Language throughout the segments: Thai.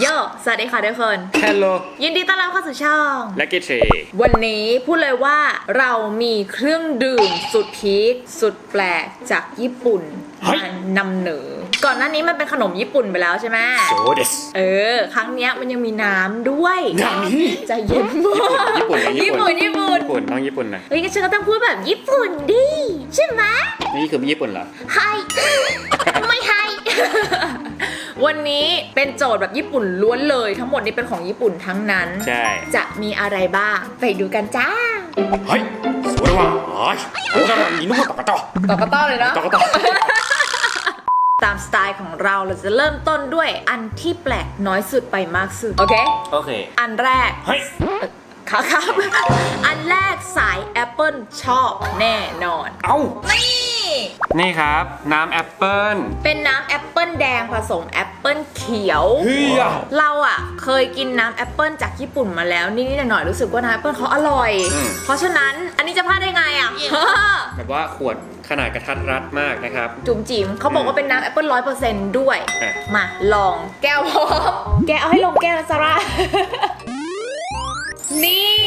โย สวัสดีค่ะทุกคน Hello ยินดีต้อนรับเข้าสู่ช่องและกิทรีวันนี้พูดเลยว่าเรามีเครื่องดื่มสุดพีคสุดแปลกจากญี่ปุ่นมานำเหนอ ก่อนหน้านี้มันเป็นขนมญี่ปุ่นไปแล้วใช่ไหม โซเดส เออ ครั้งเนี้ยมันยังมีน้ำด้วยน้ำ ใจเย็นมากญี่ปุ่นนะญี่ปุ่นญี่ปุ่นญี่ปุ่นต้องญี่ปุ่นนะเฮ้ยงั้นฉันก็ต้องพูดแบบญี่ปุ่นดิ ใช่ไหม นี่คือญี่ปุ่นเหรอ ไฮ ไม่ไฮ วันนี้เป็นโจทย์แบบญี่ปุ่นล้วนเลย ทั้งหมดนี้เป็นของญี่ปุ่นทั้งนั้น ใช่ จะมีอะไรบ้าง ไปดูกันจ้าเฮ้ยสวยว่ะเฮ้ยโอ้ยนี่นุ่มตอกรต่อตอกรต่อเลยนะตอกรต่อตามสไตล์ของเราเราจะเริ่มต้นด้วยอันที่แปลกน้อยสุดไปมากสุด โอเค โอเค อันแรก ครับครับ อันแรกสายแอปเปิลชอบแน่นอน เอ้า นี่ นี่ครับ น้ำแอปเปิ้ล เป็นน้ำแอปเปิลแดงผสมแอปเปิลเขียว เฮ้ยเราอะเคยกินน้ำแอปเปิลจากญี่ปุ่นมาแล้วนิดๆหน่อยๆรู้สึกว่าน้ำแอปเปิลเขาอร่อย อืม เพราะฉะนั้นอันนี้จะพลาดได้ไงอะ แบบว่าขวดขนาดกระทัดรัดมากนะครับ จุ๋มจิ๋มเขาบอกว่าเป็นน้ำแอปเปิลร้อยเปอร์เซนต์ด้วย อะ มาลองแก้วพร้อม แกเอาให้ลงแก้วนะซาร่า นี่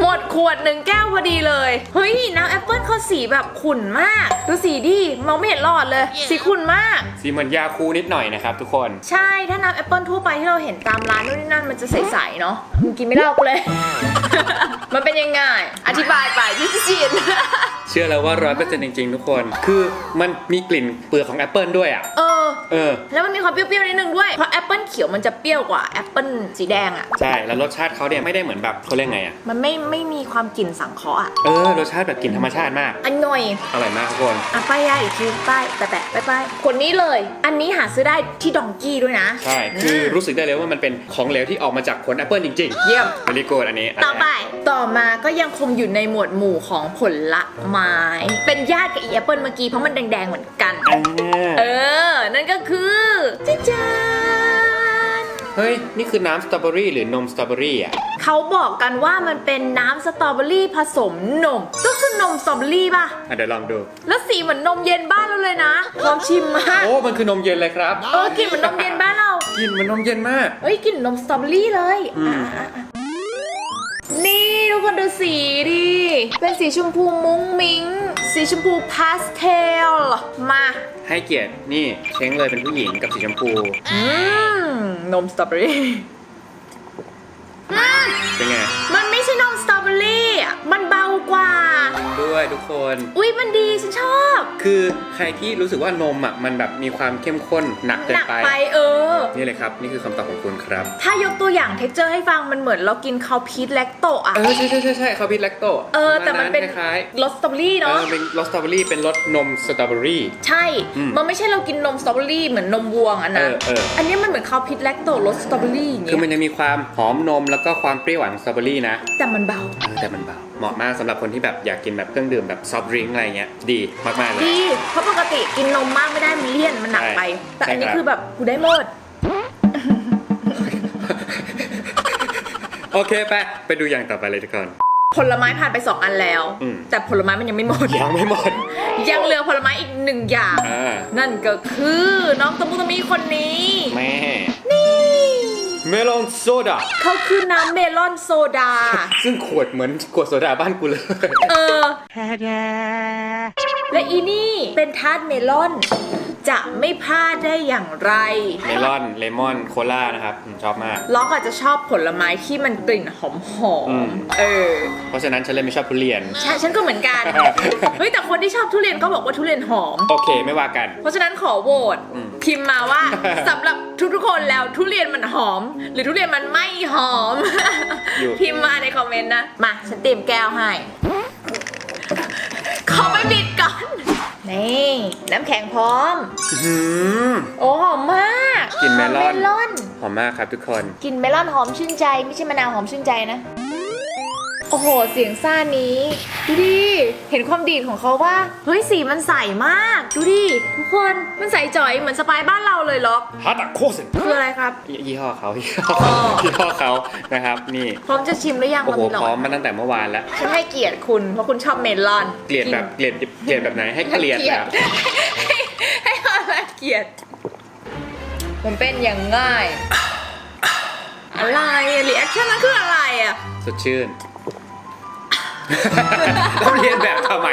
หมดขวดหนึ่งแก้วพอดีเลย เฮ้ย น้ำแอปเปิลเขาสีแบบขุ่นมาก ดูสีดิมองไม่เห็นหลอดเลย สีขุ่นมาก สีเหมือนยาคูนิดหน่อยนะครับทุกคน ใช่ถ้าน้ำแอปเปิลทั่วไปที่เราเห็นตามร้านนู่นนี่นั่นมันจะใสๆเนาะมึงกินไม่เล่ากูเลย มันเป็นยังไง อธิบายไปพี่จินเชื่อแล้วว่าร้อยเปอร์เซ็นต์จริงๆ ทุกคน คือมันมีกลิ่นเปลือกของแอปเปิลด้วยอะ เออ เออ แล้วมันมีความเปรี้ยวๆนิดนึงด้วย เพราะแอปเปิลเขียวมันจะเปรี้ยวกว่าแอปเปิลสีแดงอะ่ะ ใช่ แล้วรสชาติเขาเนี่ยไม่ได้เหมือนแบบเขาเรียกไงอะ มันไม่ไม่มีความกลิ่นสังเคราะห์อะ เออ รสชาติแบบกลิ่นธรรมชาติมาก อันหน่อย อร่อยมากทุกคน อะป้ายยาอีกทีป้ายแปะๆป้ายๆคนนี้เลย อันนี้หาซื้อได้ที่ดองกี้ด้วยนะ ใช่ คือรู้สึกได้เลยว่ามันเป็นของเหลวที่ออกมาจากผลแอปเปิลจริงๆ เยี่ยมเวลีโกดอันนี้ ต่อไป ต่อมาก็ยังคงอยู่ในหมวดหมู่ของผลไม้ เป็นญาติกับอีแอปเปิลเมื่อกี้เพราะมันแดงๆเหมือนกันอ่า เออ นั่นก็คือจ้าจานเฮ้ย นี่คือน้ำสตรอเบอรี่หรือนมสตรอเบอรี่อะ เขาบอกกันว่ามันเป็นน้ำสตรอเบอรี่ผสมนม ก็คือนมสตรอเบอรี่ป่ะ อะเดี๋ยวลองดู แล้วสีเหมือนนมเย็นบ้านเราเลยนะลองชิมมากโอ้ มันคือนมเย็นเลยครับเออกลิ่นเหมือนนมเย็นบ้านเรากลินมันนมเย็นมากเอ้ยกลิ่นนมสตรอเบอรี่เลยอืมอะอะอะนี่ทุกคนดูสีดิ เป็นสีชมพูมุ้งมิ้ง สีชมพูพาสเทลมาให้เกียรตินี่เช้งเลยเป็นผู้หญิงกับสีชมพู อืมนมสตรอเบอรี่ ด้วยทุกคน อุ๊ยมันดีฉันชอบ คือใครที่รู้สึกว่านมอะมันแบบมีความเข้มข้นหนักเกิหนนักไป ไปเออ นี่เลยครับ นี่คือคำตอบของคุณครับ ถ้ายกตัวอย่างเท็กเจอร์ให้ฟังมันเหมือนเรากินคาวพีทแลคโตะอะ เออใช่ใช่ใช่ใช่เขาพิษแลคโตเออ แต่มันเป็นคล้ายรสสตรอเบอรี่ๆเอเนาะ อเป็นรสสตรอเบอรี่เป็นรสนมสตรอเบอรี่ ใช่ อืมมันไม่ใช่เรากินนมสตรอเบอรี่เหมือนนมวัวอันเอนะอเอออันนี้มันเหมือนคาวพีทแลคโตะรสสตรอเบอรี่อย่างคือเงี้มันยจะมีความหอมนมแล้วก็ความเปรี้ยวหวานของสตรอเบอรี่นะ แต่มันเบา เออ แต่มันเบาเหมาะมากสำหรับคนที่แบบอยากกินแบบเครื่องดื่มแบบซอฟต์ดริงก์อะไรเงี้ยดีมากๆเลย ดี เพราะปกติกินนมมากไม่ได้มันเลี่ยนมันหนักใช่ไปแต่อันนี้ใช่ครับ คือแบบกูได้หมด โอเคไปไปดูอย่างต่อไปเลยทุกคน ผลไม้ผ่านไปสองอันแล้ว อืม แต่ผลไม้มันยังไม่หมด ยังไม่หมด ยังเหลือผลไม้อีกหนึ่งอย่าง อ่า นั่นก็คือน้องตะมุตะมีคนนี้ แม่นี่ เมลอนโซดาเขาคือน้ำเมลอนโซดา ซึ่งขวดเหมือนขวดโซดาบ้านกูเลย เออ และอีนี่เป็นทาร์ตเมลอน จะไม่พลาดได้อย่างไรเมลอนเลมอนโคลานะครับอืมชอบมาก ล็อกอาจจะชอบผลไม้ที่มันกลิ่นหอมหออืมมเออเพราะฉะนั้นฉันเลยไม่ชอบทุเรียน ใช่ฉันก็เหมือนกัน เฮ้ยแต่คนที่ชอบทุเรียนก็บอกว่าทุเรียนหอม โอเคไม่ว่ากัน เพราะฉะนั้นขอโหวตอืม พิมพ์มาว่าสำหรับทุกๆคนแล้วทุเรียนมันหอม หรือทุเรียนมันไม่หอมพิมพ์มาในคอมเมนต์นะ มา ฉันเตรียมแก้วให้ ขอไปบิดก่อน นี่น้ำแข็งพร้อม อื้อหือโอ้หอมมากกลิ่นเมลอนเมลอน หอมมากครับทุกคน กลิ่นเมลอนหอมชื่นใจ ไม่ใช่มะนาวหอมชื่นใจนะ โอ้โห เสียงซ่านี้ ดูดิ เห็นความดีดของเขาว่า เฮ้ยสีมันใสมาก ดูดิ ทุกคน มันใสจ่อยเหมือนสปายบ้านเราเลยล็อกฮาตะโคเซนคืออะไรครับ ยี่ห้อเขายี่ห้อเขายี่ห้อเขานะครับนี่พร้อมจะชิมหรือยังโอ้โหเรามีหลพร้ออดมมาตั้งแต่เมื่อวานแล้วฉันให้เกียรติคุณเพราะคุณชอบเมลอน เกลียดแบบเกลียดเกลียดแบบไหนให้เกลียดให้แบบให้ให้ความรังเกียรติมันเป็นอย่างง่าย อะไรรีแอคชั่นนั้นคืออะไรอะสดชื่น ต้องเรียนแบบทำไม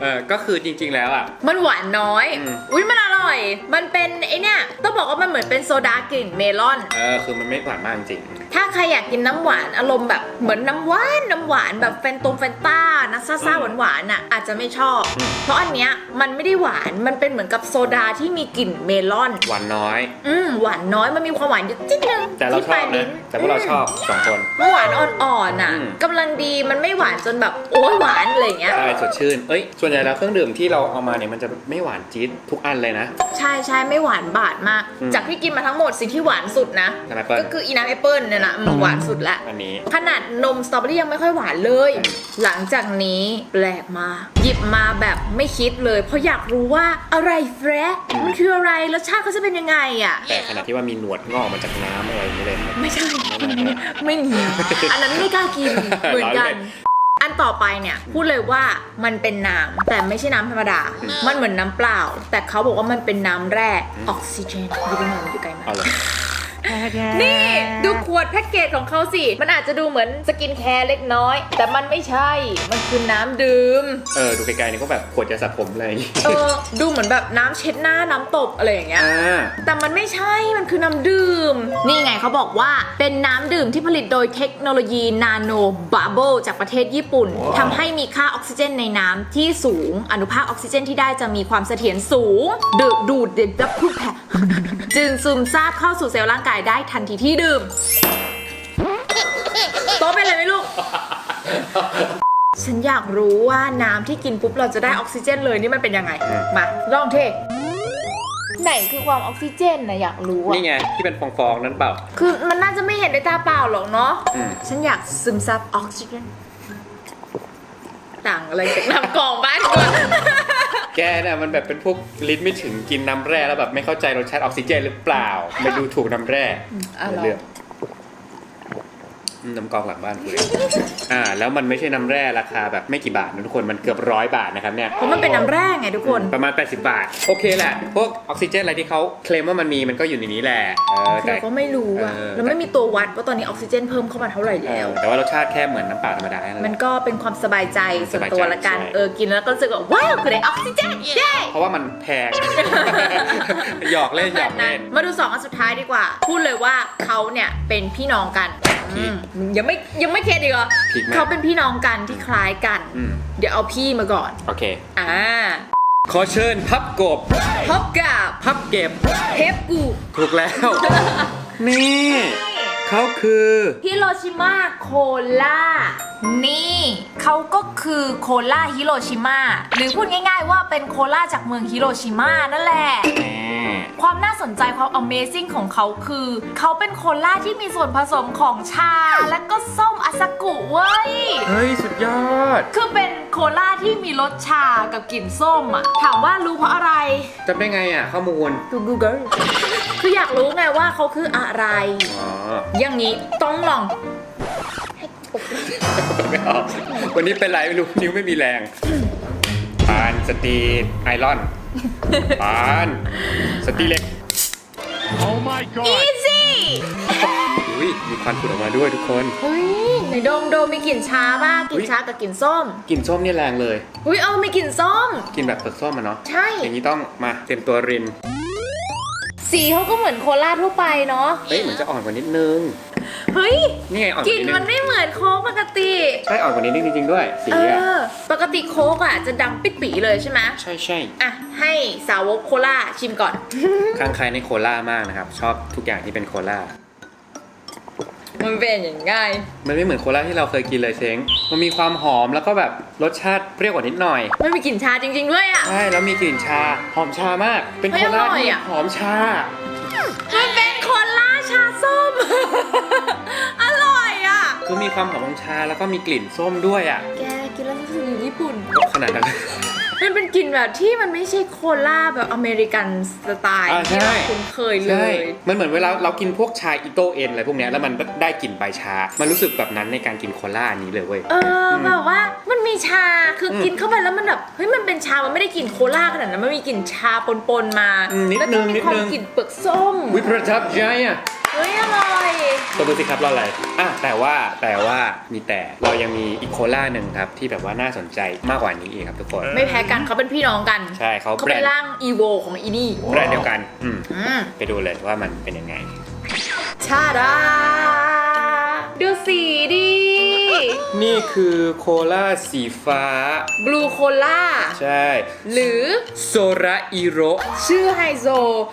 เออก็คือจริง ๆ แล้วอะ มันหวานน้อย อืม อุ้ยมันอร่อย มันเป็นไอเนี่ย ต้องบอกว่ามันเหมือนเป็นโซดากลิ่นเมลอน เออคือมันไม่หวานมากจริงถ้า ใครอยากกินน้ำหวานอารมณ์แบบเหมือนน้ำหวานน้ำหวานแบบแฟนตงแฟนต้านะซ่าๆหวานๆอะอาจจะไม่ชอบอืมเพราะอันเนี้ยมันไม่ได้หวานมันเป็นเหมือนกับโซดาที่มีกลิ่นเมลอน หวานน้อย อืมหวานน้อยมันมีความหวานอยู่จิ๊ดนึงแต่เราที่ชปอลาบยลิ้นะแต่พวกเราชอบสองคนมันหวานอ่อนๆอะอืมกำลังดีมันไม่หวานจนแบบโอ้ยหวานอะไรอย่างเงี้ยใช่สดชื่นเอ้ยส่วนใหญ่แล้วเครื่องดื่มที่เราเอามาเนี่ยมันจะไม่หวานจี๊ดทุกอันเลยนะ ใช่ใช่ไม่หวานบาดมากอืมจากที่กินมาทั้งหมดสิ่งที่หวานสุดนะใช่ไหมเปิ้ลก็คืออีน้ำแอปเปิลเนี่ยนะมันหวานสุดละอันนี้ ขนาดนมสตรอเบอรี่ยังไม่ค่อยหวานเลย หลังจากนี้แปลกมากหยิบมาแบบไม่คิดเลย เพราะอยากรู้ว่าอะไรแฟร์มันคืออะไรรสชาติเขาจะเป็นยังไงอะ แต่ขนาดที่ว่ามีหนวดงอกมาจากน้ำอะไรอย่างนี้เลยครับไม่ใช่ไม่มีอันนั้นไม่กล้ากินเหมือนกันล้อเล่นอันต่อไปเนี่ย พูดเลยว่ามันเป็นน้ำแต่ไม่ใช่น้ำธรรมดา มันเหมือนน้ำเปล่า แต่เขาบอกว่ามันเป็นน้ำแร่ออกซิเจนอยู่ตรงไหนอยู่ไกลมากเอาเลย นี่ดูขวดแพ็กเกจของเขาสิ มันอาจจะดูเหมือนสกินแคร์เล็กน้อย แต่มันไม่ใช่ มันคือน้ำดื่ม เออ ดูไกลๆนี่ก็แบบขวดยาสระผมอะไรอย่างงี้เออ ดูเหมือนแบบน้ำเช็ดหน้าน้ำตบอะไรอย่างเงี้ย อ่า แต่มันไม่ใช่ มันคือน้ำดื่ม นี่ไงเขาบอกว่าเป็นน้ำดื่มที่ผลิตโดยเทคโนโลยีนาโนบับเบิลจากประเทศญี่ปุ่นทำให้มีค่าออกซิเจนในน้ำที่สูง อนุภาคออกซิเจนที่ได้จะมีความเสถียรสูง ดูดดูดเด็ดดับพูดแผ่จึงซึมซาบเข้าสู่เซลล์ร่างกายได้ทันทีที่ดื่ม โต๊ะเป็นอะไรไหมลูก ฉันอยากรู้ว่าน้ำที่กินปุ๊บเราจะได้ออกซิเจนเลยนี่มันเป็นยังไงอืมมา ลองเทไหนคือความออกซิเจนนะอยากรู้อะนี่ไง ที่เป็นฟองๆนั้นเปล่า คือมันน่าจะไม่เห็นด้วยตาเปล่าหรอกเนาะ อืม ฉันอยากซึมซับออกซิเจน ต่างอะไรจากน้ำกรองบ้านกูอะ แกเนี่ยมันแบบเป็นพวกลิ้นไม่ถึงกินน้ำแร่แล้วแบบไม่เข้าใจรสชาติออกซิเจนหรือเปล่า ไม่ดูถูกน้ำแร่อะลอง เลือกอืม น้ำกรองหลังบ้านกูเองอ่า แล้วมันไม่ใช่น้ำแร่ราคาแบบไม่กี่บาทนะทุกคนมันเกือบร้อยบาทนะครับเนี่ย เพราะมันเป็นน้ำแร่ไงทุกคน ประมาณ 80 บาท โอเคแหละ พวกออกซิเจนอะไรที่เขาเคลมว่ามันมีมันก็อยู่ในนี้แหละเออแต่ เราก็ไม่รู้อะเออแล้วไม่มีตัววัดว่าตอนนี้ออกซิเจนเพิ่มเข้ามาเท่าไหร่เอแล้ว อแต่ว่ารสชาติแค่เหมือนน้ำเปล่าธรรมดาแค่นั้นแหมัละ นก็เป็นความสบายใจส่วนตัวสบายใจละกันใช่เออ กินแล้วก็รู้สึกว่าว้าวคือได้ออกซิเจนเย้เพราะว่ามันแพง หยอกเล่นหยอกเล่น มาดูสองอันสุดท้ายดีกว่า พูดเลยว่าเขาเนี่ยเป็นพี่น้องกันพีคอืมยังไม่ยังไม่เคลียร์ดีกว่าพีคมาก เขาเป็นพี่น้องกันที่คล้ายกัน อืมเดี๋ยวเอาพี่มาก่อน โอเค อ่าขอเชิญพับกบ พบกับพับเก็บ เทปกู ถูกแล้ว นี่เขาคือฮิโรชิมาโคล่า นี่เขาก็คือโคล่าฮิโรชิมาหรือพูดง่ายๆว่าเป็นโคล่าจากเมืองฮิโรชิมานั่นแหละ แหม ความน่าสนใจความ Amazing ของเขาคือ เขาเป็นโคล่าที่มีส่วนผสมของชา และก็ส้มอาซากุเว้ย เฮ้ย สุดยอด คือเป็นโคล่าที่มีรสชากับกลิ่นส้มอะถามว่ารู้เพราะอะไร จำได้ไงอะ ข้อมูลดู Google คืออยากรู้ไงว่าเขาคืออะไร อ๋ออย่างนี้ต้องลอง ไม่ออกวันนี้เป็นไรไม่รู้ นิ้วไม่มีแรงปานสตีไอรอน ปานสตีเหล็ก Oh my god! Easy อุ้ยมีควันผุดออกมาด้วยทุกคนเฮ้ยในโดมโดมมีกลิ่นชาบ้างกลิ่อุ๊นยชากับกลิ่นส้ม กลิ่นส้มเนี่ยแรงเลย อุ้ยเอามีกลิ่นส้มกินแบบเปลือกส้มอะเนาะ ใช่ อย่างนี้ต้องมาเต็มตัวริน สีเขาก็เหมือนโคลาทั่วไปเนาะ เฮ้ยเหมือนจะอ่อนกว่านิดนึง เฮ้ยนี่ไงอ่อนกกลิ่ว่านนิดนึมันงไม่เหมือนโค้กปกติ ใช่อ่อนกว่านิดนึงจริงๆด้วย สีเออะอ ปกติโค้กอะจะดังปิดปีเลยใช่ไหมใช่ใช่อะ ให้สาวกโคลาชิมก่อน ข้างใครในโคล่ามากนะครับ ชอบทุกอย่างที่เป็นโคล่ามันเป็นอย่างไงมันไม่เหมือนโคล่าที่เราเคยกินเลยเช้งมันมีความหอมแล้วก็แบบรสชาติเปรี้ยวกว่านิดหน่อยมันมีกลิ่นชาจริง ๆ ด้วยอะ ใช่แล้วมีกลิ่นชาหอมชามาก เป็นเฮ้โคยล่าอร่อยที่อะ หอมชา มันเป็นโคลาชาส้ม อร่อยอะ คือมีความหอมของชาแล้วก็มีกลิ่นส้มด้วยอะ แกกินแล้วรู้สึกอยู่ญี่ปุ่น ขนาดนั้น มันเป็นกลิ่นแบบที่มันไม่ใช่โคลาแบบอเมริกันสไตล์อ่าที่ใช่เราคุ้นเคยเลใช่ ย มันเหมือนเวลาเรากินพวกชาอิโตเอ็นอะไรพวกเนี้ยแล้วมันได้กลิ่นใบชา มันรู้สึกแบบนั้นในการกินโคล่าอันนี้เลยเว้ย เออแบบว่ามันมีชาคืออมกินเข้าไปแล้วมันแบบเฮ้ยมันเป็นชา มันไม่ได้กลิ่นโคลาขนาดนั้นมันมีกลิ่นชาปนๆมาอืมนิดแล้วนึก็งมีนิดความนึง กลิ่นเปลือกส้ม วิประทับใจอะ เฮ้ยอร่อยตัวดูสิครับเราอะไรอะแต่ว่าแต่ว่ามีแต่เรายังมีอีกโคล่าหนึ่งครับ ที่แบบว่าน่าสนใจมากกว่านี้อีกครับทุกคน ไม่แพ้กันเขาเป็นพี่น้องกันใช่เขาเขาแบรเป็นนด์ร่างอีโวของอีนี่แบรนด์เดียวกันอืมอืมไปดูเลยว่ามันเป็นยังไง ชาดาดูสีดิ นี่คือโคล่าสีฟ้า บลูโคล่าใช่ หรือโซระอิโรชื่อไฮโซ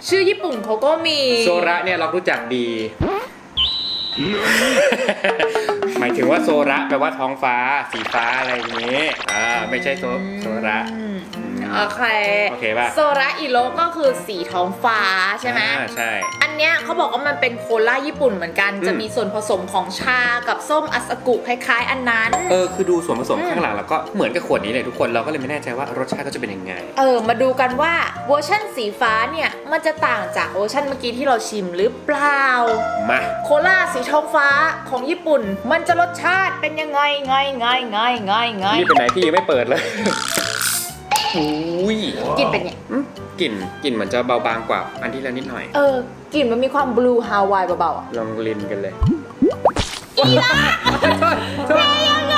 ชื่อญี่ปุ่นเขาก็มี โซระเนี่ยเรารู้จักดี หมายถึงว่าโซระแปลว่าท้องฟ้า สีฟ้าอะไรอย่างนี้ อ่า ไม่ใช่โซโซระ อืม โอเคโอเคป่ะโซระอิโรก็คือสีท้องฟ้าใช่ไหมอ่าใช่ อันเนี้ยเขาบอกว่ามันเป็นโคล่าญี่ปุ่นเหมือนกันอืมจะมีส่วนผสมของชากับส้มอัสกุคล้ายๆ อันนั้น เออคือดูส่วนผสมอืมข้างหลังแล้วก็เหมือนกับขวดนี้เลยทุกคนเราก็เลยไม่แน่ใจว่ารสชาติก็จะเป็นยังไง เออ มาดูกันว่าเวอร์ชั่นสีฟ้าเนี่ยมันจะต่างจากเวอร์ชั่นเมื่อกี้ที่เราชิมหรือเปล่า มาโคล่าสีท้องฟ้าของญี่ปุ่น มันจะรสชาติเป็นยังไงไงไงไงไงไงนี่เป็นไหนพี่ยังไม่เปิดเลย อุ้ยกลิ่นเป็นไงอืมกลิ่นกลิ่นเหมือนจะเบาบางกว่า อันที่แล้วนิดหน่อย เออกลิ่นมันมีความบลูฮาวายเบาๆอะลองลินกันเลยอีล่ะเทยังไง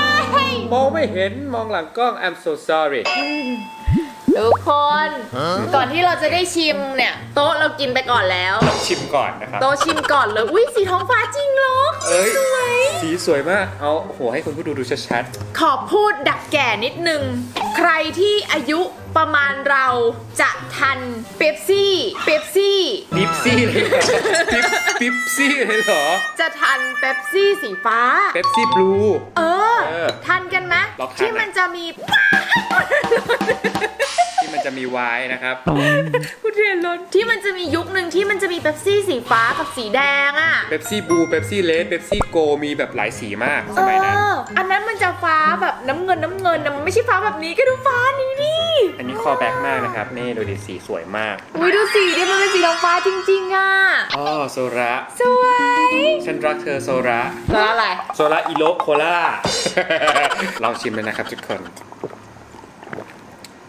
มองไม่เห็นมองหลังกล้อง I'm so sorry ทุกคน ก่อนที่เราจะได้ชิมเนี่ย โต๊ะเรากินไปก่อนแล้วต้องชิมก่อนนะครับ โต๊ะชิมก่อนเลย อุ้ยสีท้องฟ้าจริงเหรอเอ้ยสวย สีสวยมาก เอาโอ้โหให้คุณผู้ดูดูชัดขอพูดดักแก่นิดนึง ใครที่อายุประมาณเราจะทันเป๊ปซี่เป๊ปซี่ๆปิ๊ปซี่เลยเหรอปิ๊ปปิ๊ปซี่เลยเหรอจะทันเป๊ปซี่สีฟ้า เป๊ปซี่บลู เออ เออทันกันไหมลองทันที่อะ มันจะมี ที่มันจะมีไวน์นะครับพูดเรียนล้นที่มันจะมียุคหนึ่งที่มันจะมีเป๊ปซี่สีฟ้ากับสีแดงอะเป๊ปซี่บลูเป๊ปซี่เลดเป๊ปซี่โกมีแบบหลายสีมากสมัยนั้นเอออันนั้นมันจะฟ้าแบบน้ำเงินน้ำเงินนะมันไม่ใช่ฟ้าแบบนี้ก็ดูฟ้านี้นี่อันนี้คอแบ็กมากนะครับ นี่ดูดิสีสวยมากอุ้ยดูสีดิมันเป็นสีท้องฟ้าจริง ๆอะอ๋อโซระสวยฉันรักเธอโซระ แล้วอะไร โซระอิโรโคล่า ลองชิมเลยนะครับทุกคน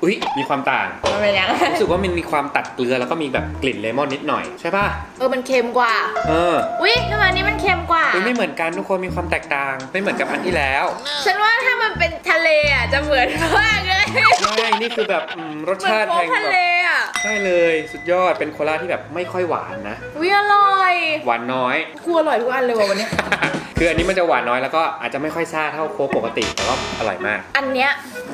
อุ้ยมีความต่าง มันเป็นยังไงรู้สึกว่ามันมีความตัดเกลือแล้วก็มีแบบกลิ่นเลมอนนิดหน่อยใช่ป่ะ เออมันเค็มกว่า เออ อุ้ยทำไมอันนี้มันเค็มกว่าอุ๊ย ไม่เหมือนกันทุกคนมีความแตกต่าง ไม่เหมือนกับอันที่แล้วฉันว่าถ้ามันเป็นทะเลอะจะเหมือนมากเลยใช่นี่คือแบบอืมรสเหมือนชาติโค้แพกงทะแบเลบอะใช่เลยสุดยอดเป็นโคลาที่แบบไม่ค่อยหวานนะอุ้ยอร่อยหวานน้อยกูอร่อยทุกอันเลยว่ะวันนี้คืออันนี้มันจะหวานน้อยแล้วก็อาจจะไม่ค่อยซ่าเท่าโค้กปกติแต่ว่าอร่อยมาก อันเนี้ย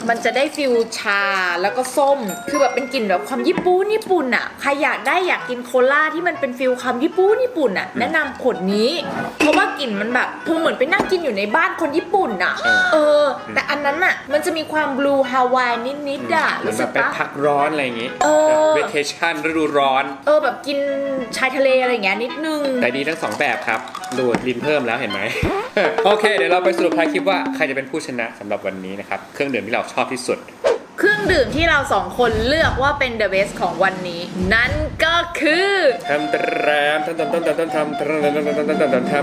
มันจะได้ฟิลชาแล้วก็ส้ม คือแบบเป็นกลิ่นแบบความญี่ปุ่นญี่ปุ่นอะใครอยากได้อยากกินโคลาที่มันเป็นฟิลความญี่ปุ่นญี่ปุ่นอะแนะนำขวดนี้ เพราะว่ากลิ่นมันแบบคือเหมือนไปนั่งกินอยู่ในบ้านคนญี่ปุ่นอะ เออ เออ แต่อันนั้นอะ มันจะมีความบลูฮาวายนิดๆอะเหมือนรู้แบสึบกไปปะ พักร้อนอะไรอย่างงี้เออ เวเคชั่นฤดูร้อน เออแบบกินชายทะเลอะไรอย่างเงี้ยนิดนึง แต่ดีทั้งสองแบบครับดูดลินเพิ่มแล้วเห็นไหม โอเค เดี๋ยวเราไปสรุปท้ายคลิปว่าใครจะเป็นผู้ชนะสำหรับวันนี้นะครับ เครื่องดื่มที่เราชอบที่สุด เครื่องดื่มที่เราสองคนเลือกว่าเป็น the best ของวันนี้ นั่นก็ คือทำตรามทำทำทำทำทำทำทำทำทำทำทำทำทำทำ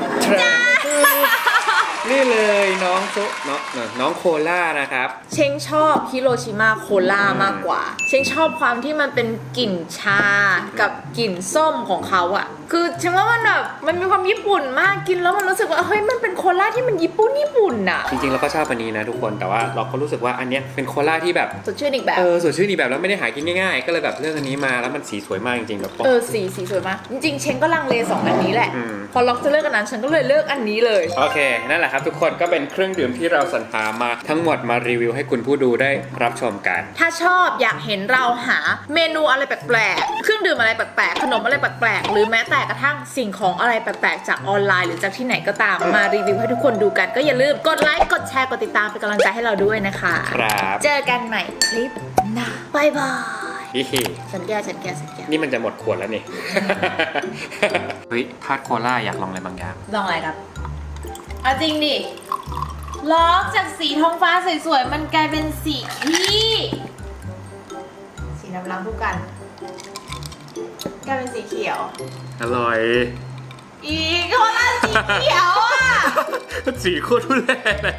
นี่เลยน้องโซน้องน้องโคล่านะครับ เชงชอบฮิโรชิมาโคล่ามากกว่า เชงชอบความที่มันเป็นกลิ่นชากับกลิ่นส้มของเขาอะคือฉันว่ามันแบบมันมีความญี่ปุ่นมากกินแล้วมันรู้สึกว่าเฮ้ยมันเป็นโคล่าที่มันญี่ปุ่นญี่ปุ่นอะจริงๆเราก็ชอบอันนี้นะทุกคนแต่ว่าเราก็รู้สึกว่าอันเนี้ยเป็นโคล่าที่แบบสดชื่นอีกแบบเออสดชื่นดีแบบแล้วไม่ได้หากินง่ายๆ ก็เลยแบบเลือกอันนี้มาแล้วมันสีสวยมากจริงๆแบบเออสีสีสวยมากจริงๆเชงก็ลังเลสองอันนี้แหละอืมพอล็อกจะเลือกอันนั้นฉันก็เลยเลือกอันนี้เลยโอเคนั่นแหละครับทุกคนก็เป็นเครื่องดื่มที่เราสรรหามาทั้งหมดมารีวิวให้คุณผู้ดูได้รับชมกัน ถ้าชอบอยากเห็นเราหาเมนูอะไรแปลกๆเครื่องดื่มอะไรแปลกๆขนมอะไรแปลกๆหรือแม้แต่กระทั่งสิ่งของอะไรแปลกๆจากออนไลน์หรือจากที่ไหนก็ตามมารีวิวให้ทุกคนดูกัน ก็อย่าลืมกดไลค์กดแชร์กดติดตามเป็นกำลังใจให้เราด้วยนะคะ ครับเจอกันใหม่คลิปหน้าบายบายฮิฮิฉันแก้วฉันแก้วฉันแก้วนี่มันจะหมดขวดแล้วนี่ เฮ้ยพาดโคล่าอยากลองอะไรบางอย่าง ลองอะไรครับเอาจริงดิล็อกจากสีท้องฟ้าสวยๆมันกลายเป็นสีที่สีน้ำล้างผู้กัน กลายเป็นสีเขียว อร่อย อีกคนละสีเขียวอะ สีโคตรทุเรศเลย